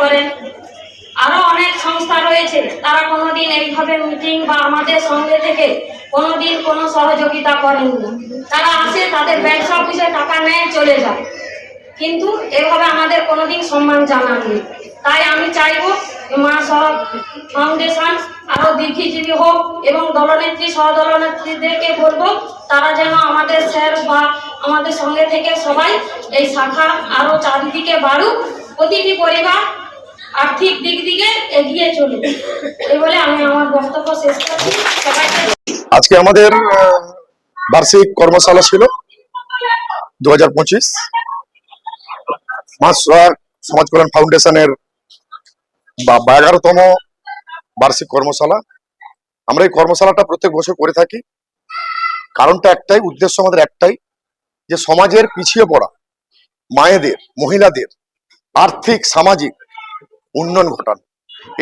করেন। আরও অনেক সংস্থা রয়েছে, তারা কোনোদিন এইভাবে মিটিং বা আমাদের সঙ্গে থেকে কোনোদিন কোনো সহযোগিতা করেননি। তারা আসে, তাদের ব্যবসা অফিসে টাকা নেয়, চলে যায়। কিন্তু এভাবে আমাদের কোনোদিন সম্মান জানাননি। তাই আমি চাইব মা সড়ক ফাউন্ডেশন আরও দীর্ঘজীবী হোক এবং দলনেত্রী, সহদলনেত্রীদেরকে বলব, তারা যেন আমাদের স্যার বা আমাদের সঙ্গে থেকে সবাই এই শাখা আরও চারিদিকে বাড়ুক। প্রতিটি পরিবার আর্থিক দিক দিকে এগিয়ে চলুক এই বলে আমি আমার বক্তব্য শেষ করছি। আজকে আমাদের বার্ষিক কর্মশালা ছিল দু হাজার পঁচিশ সমাজ কল্যাণ ফাউন্ডেশনের এগারোতম বার্ষিক কর্মশালা। আমরা এই কর্মশালাটা প্রত্যেক বছর করে থাকি। কারণটা একটাই, উদ্দেশ্য আমাদের একটাই, যে সমাজের পিছিয়ে পড়া মায়েদের, মহিলাদের আর্থিক, সামাজিক উন্নয়ন ঘটানো।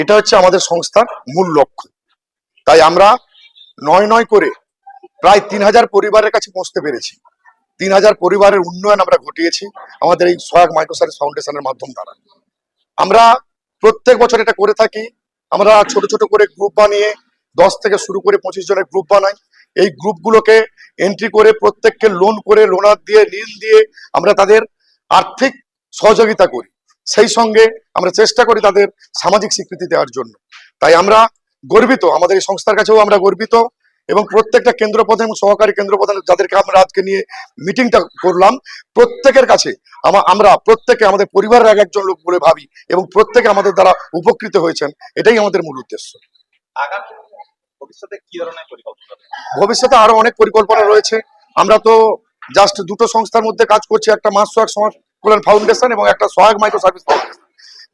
এটা হচ্ছে আমাদের সংস্থার মূল লক্ষ্য। তাই আমরা নয় নয় করে প্রায় তিন হাজার পরিবারের কাছে পৌঁছতে পেরেছি। তিন হাজার পরিবারের উন্নয়ন আমরা ঘটিয়েছি আমাদের এই সহায়ক মাইক্রোসার্ভিস ফাউন্ডেশনের মাধ্যম দ্বারা। আমরা প্রত্যেক বছর এটা করে থাকি। আমরা ছোট ছোট করে গ্রুপ বানিয়ে দশ থেকে শুরু করে পঁচিশ জনের গ্রুপ বানাই। এই গ্রুপগুলোকে এন্ট্রি করে প্রত্যেককে লোন করে লোনার দিয়ে, ঋণ দিয়ে আমরা তাদের আর্থিক সহযোগিতা করি। সেই সঙ্গে আমরা চেষ্টা করি তাদের সামাজিক স্বীকৃতি দেওয়ার জন্য। তাই আমরা গর্বিত আমাদের এই সংস্থার কাছেও আমরা গর্বিত এবং প্রত্যেকটা কেন্দ্র প্রধান এবং সহকারী কেন্দ্র প্রধান যাদেরকে আমরা আজকে নিয়ে মিটিংটা করলাম প্রত্যেকের কাছে আমরা প্রত্যেকে আমাদের পরিবারের এক একজন লোক বলে ভাবি এবং প্রত্যেকে আমাদের দ্বারা উপকৃত হয়েছেন এটাই আমাদের মূল উদ্দেশ্য। আগামী ভবিষ্যতে কি ধরনের ভবিষ্যতে আরও অনেক পরিকল্পনা রয়েছে। আমরা তো জাস্ট দুটো সংস্থার মধ্যে কাজ করছি একটা মাস সমাজ কল্যাণ ফাউন্ডেশন এবং একটা সহায়ক মাইক্রো সার্ভিস ফাউন্ডেশন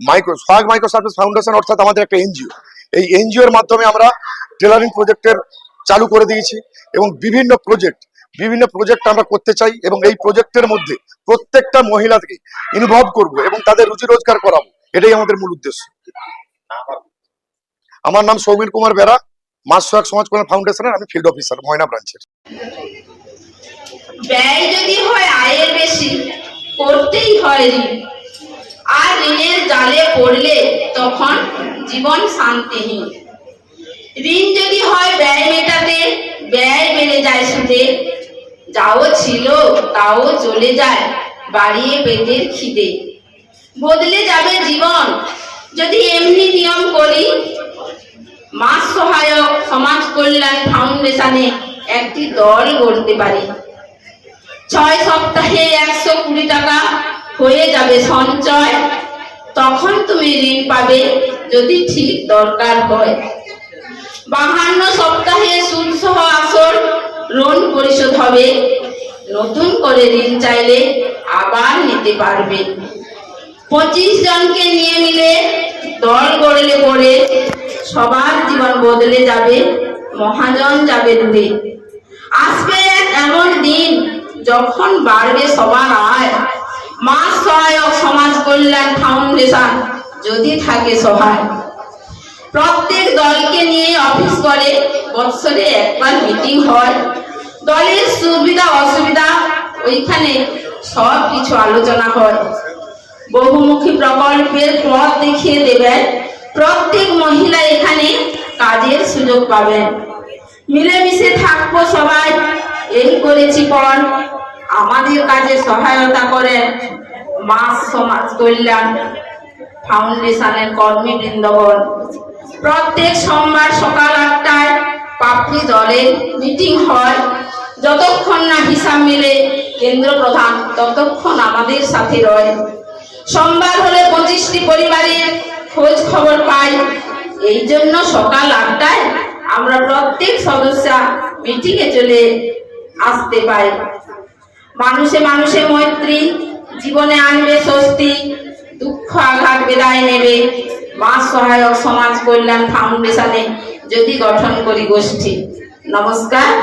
মাইক্রো সহায়ক মাইক্রো সার্ভিস ফাউন্ডেশন অর্থাৎ আমাদের একটা এনজিও। এই এনজিও এর মাধ্যমে আমরা টেলারিং প্রজেক্টের চালু করে দিয়েছি এবং বিভিন্ন প্রজেক্ট বিভিন্ন প্রজেক্ট আমরা করতে চাই এবং এই প্রজেক্টের মধ্যে প্রত্যেকটা মহিলাকে ইনভলভ করব এবং তাদের রুজি রোজগার করাবো। এটাই আমাদের মূল উদ্দেশ্য। আমার নাম সৌমির কুমার বেরা মাস সহায়ক সমাজ কল্যাণ ফাউন্ডেশনের আমি ফিল্ড অফিসার ময়না ব্রাঞ্চের ব্যয় যদি হয় আয়ের বেশি করতেই হয় ঋণ। আর ঋণের জালে পড়লে তখন জীবন শান্তিহীন। ঋণ যদি হয় ব্যয় মেটাতে, ব্যয় বেড়ে যায় সুদে। যাও ছিল, তাও চলে যায়, বাড়িয়ে পেটের খিদে। বদলে যাবে জীবন। যদি এমনি নিয়ম করি, মাস সহায়ক, সমাজ কল্যাণ ফাউন্ডেশনে একটি দল গড়তে পারি। ছয় সপ্তাহে একশো কুড়ি টাকা হয়ে যাবে সঞ্চয়। তখন তুমি ঋণ পাবে যদি ঠিক দরকার হয়। বাহান্ন সপ্তাহে সুদ সহ আসল ঋণ পরিশোধ হবে। নতুন করে ঋণ চাইলে আবার নিতে পারবে। পঁচিশ জনকে নিয়ে মিলে দল গড়লে পরে সবার জীবন বদলে যাবে, মহাজন যাবে দূরে। আসবে এমন দিন যখন বাড়বে সবার আয় মাস সহায়ক সমাজ কল্যাণ ফাউন্ডেশন যদি থাকে সহায়। প্রত্যেক দলকে নিয়ে অফিস করে, বৎসরে একবার মিটিং হয়। দলের সুবিধা, অসুবিধা, ওইখানে সব কিছু আলোচনা হয়। বহুমুখী প্রকল্পের পথ দেখিয়ে দেবেন। প্রত্যেক মহিলা এখানে কাজের সুযোগ পাবেন। মিলেমিশে থাকব সবাই। এই করেছি পণ আমাদের কাজে সহায়তা করেন মাস সমাজ কল্যাণ ফাউন্ডেশনের কর্মীবৃন্দগণ। প্রত্যেক সোমবার সকাল আটটায় পাপড়ি দলের মিটিং হয়। যতক্ষণ না হিসাব মিলে, কেন্দ্র প্রধান ততক্ষণ আমাদের সাথে রয়। সোমবার হলে পঁচিশটি পরিবারের খোঁজ খবর পাই। এই জন্য সকাল আটটায় আমরা প্রত্যেক সদস্যা মিটিংয়ে চলে আসতে পারে। মানুষে মানুষে মৈত্রী, জীবনে আনবে স্বস্তি, দুঃখ আঘাত বেদায় নেবে। মা সহায়ক, সমাজ কল্যাণ ফাউন্ডেশনে যদি গঠন করি গোষ্ঠী। নমস্কার।